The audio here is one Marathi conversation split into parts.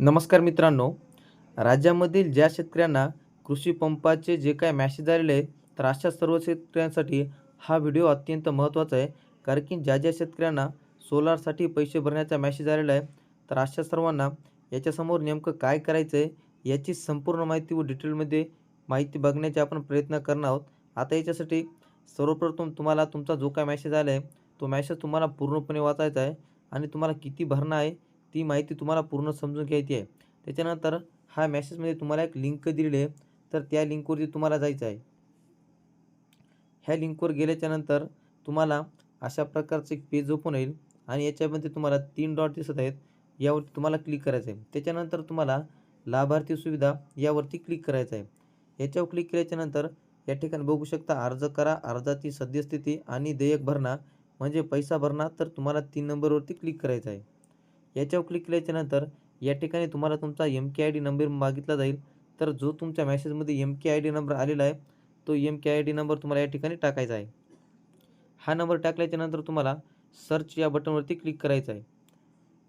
नमस्कार मित्रांनो. राज्यामधील ज्या शेतकऱ्यांना कृषी पंपाचे जे काय मॅसेज आलेले आहे तर अशा सर्व शेतकऱ्यांसाठी हा व्हिडिओ अत्यंत महत्त्वाचा आहे. कारण की ज्या ज्या शेतकऱ्यांना सोलारसाठी पैसे भरण्याचा मॅसेज आलेला आहे तर अशा सर्वांना याच्यासमोर नेमकं काय करायचं आहे याची संपूर्ण माहिती व डिटेलमध्ये माहिती बघण्याचे आपण प्रयत्न करणार आहोत. आता याच्यासाठी सर्वप्रथम तुम्हाला तुमचा जो काय मॅसेज आला आहे तो मॅसेज तुम्हाला पूर्णपणे वाचायचा आहे आणि तुम्हाला किती भरणं आहे ती माहिती तुम्हाला पूर्ण समजून घ्यायची आहे. त्याच्यानंतर हा मॅसेजमध्ये तुम्हाला एक लिंक दिलेली आहे. तर त्या लिंकवरती तुम्हाला जायचं आहे. ह्या लिंकवर गेल्याच्यानंतर तुम्हाला अशा प्रकारचं एक पेज ओपन होईल आणि याच्यामध्ये तुम्हाला तीन डॉट दिसत आहेत. यावरती तुम्हाला क्लिक करायचं आहे त्याच्यानंतर तुम्हाला लाभार्थी सुविधा यावरती क्लिक करायचं आहे. याच्यावर क्लिक केल्याच्यानंतर या ठिकाणी बघू शकता अर्ज करा अर्जाची सद्यस्थिती आणि देयक भरणा म्हणजे पैसा भरणा तर तुम्हाला तीन नंबरवरती क्लिक करायचं आहे. याच्यावर क्लिक केल्याच्यानंतर या ठिकाणी तुम्हाला तुमचा M K I D number मागितला जाईल. तर जो तुमच्या मॅसेजमध्ये M K I D number आलेला आहे तो M K I D number तुम्हाला या ठिकाणी टाकायचा आहे. हा नंबर टाकल्याच्यानंतर तुम्हाला सर्च या बटनवरती क्लिक करायचं आहे.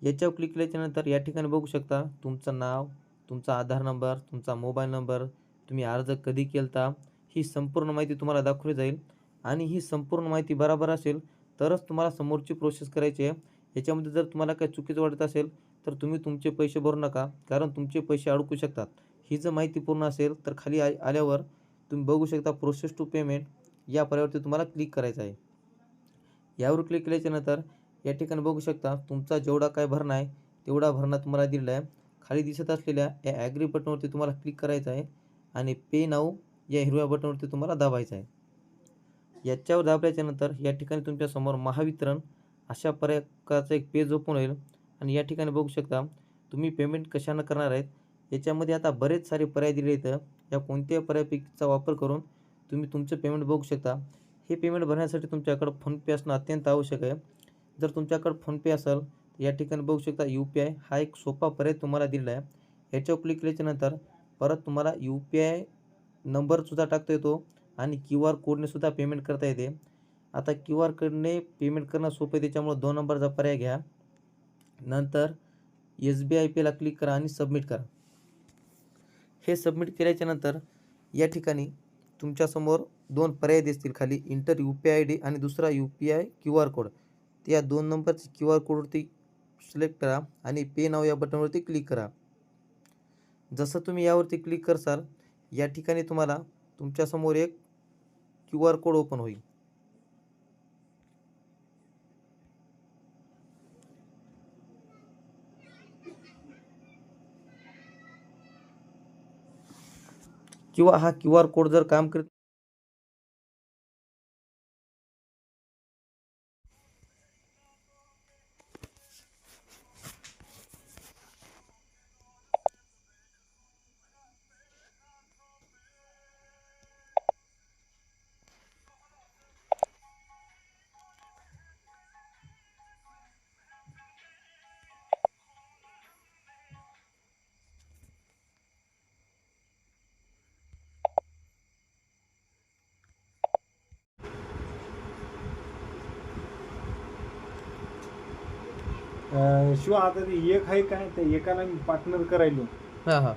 याच्यावर क्लिक केल्याच्यानंतर या ठिकाणी बघू शकता तुमचं नाव तुमचा आधार नंबर तुमचा मोबाईल नंबर तुम्ही अर्ज कधी केलता ही संपूर्ण माहिती तुम्हाला दाखवली जाईल. आणि ही संपूर्ण माहिती बरोबर असेल तरच तुम्हाला समोरची प्रोसेस करायची आहे. याच्यामध्ये जर तुम्हाला काही चुकीचं वाटत असेल तर तुम्ही तुमचे पैसे भरू नका कारण तुमचे पैसे अडकू शकतात. ही जर माहिती पूर्ण असेल तर खाली आ आल्यावर तुम्ही बघू शकता प्रोसेस टू पेमेंट या पर्यावरती तुम्हाला क्लिक करायचं आहे. यावर क्लिक केल्याच्यानंतर या ठिकाणी बघू शकता तुमचा जेवढा काय भरणा आहे तेवढा भरणा तुम्हाला दिलेला आहे. खाली दिसत असलेल्या या ॲग्री बटनवरती तुम्हाला क्लिक करायचं आहे आणि पे नाऊ या हिरव्या बटनवरती तुम्हाला दाबायचं आहे. याच्यावर दाबल्याच्यानंतर या ठिकाणी तुमच्यासमोर महावितरण अशा प्रकारचं एक पेज ओपन होईल. आणि या ठिकाणी बघू शकता तुम्ही पेमेंट कशानं करणार आहेत? याच्यामध्ये आता बरेच सारे पर्याय दिले आहेत. या कोणत्याही पर्यायपैकीचा वापर करून तुम्ही तुमचं पेमेंट बघू शकता. हे पेमेंट भरण्यासाठी तुमच्याकडं फोनपे असणं अत्यंत आवश्यक आहे. जर तुमच्याकडं फोनपे असेल तर या ठिकाणी बघू शकता यू पी आय हा एक सोपा पर्याय तुम्हाला दिलेला आहे. ह्याच्यावर क्लिक केल्याच्यानंतर परत तुम्हाला यू पी आय नंबरसुद्धा टाकता येतो आणि क्यू आर कोडने सुद्धा पेमेंट करता येते. आता क्यू आर कोडने पेमेंट करणं सोपं आहे त्याच्यामुळं दोन नंबरचा पर्याय घ्या. नंतर एस बी आय पेला क्लिक करा आणि सबमिट करा. हे सबमिट केल्याच्यानंतर या ठिकाणी तुमच्यासमोर दोन पर्याय दिसतील खाली. Enter U P I D आणि दुसरा U P I Q R code त्या दोन नंबरचे क्यू आर कोडवरती सिलेक्ट करा आणि पे नाव या बटनवरती क्लिक करा. जसं तुम्ही यावरती क्लिक करसाल या ठिकाणी तुम्हाला तुमच्यासमोर एक क्यू आर कोड ओपन होईल. किंवा हा क्यू आर कोड जर काम करत शिवाय आता ते एक आहे काय ते एकाला मी पार्टनर करायलो. हा हा.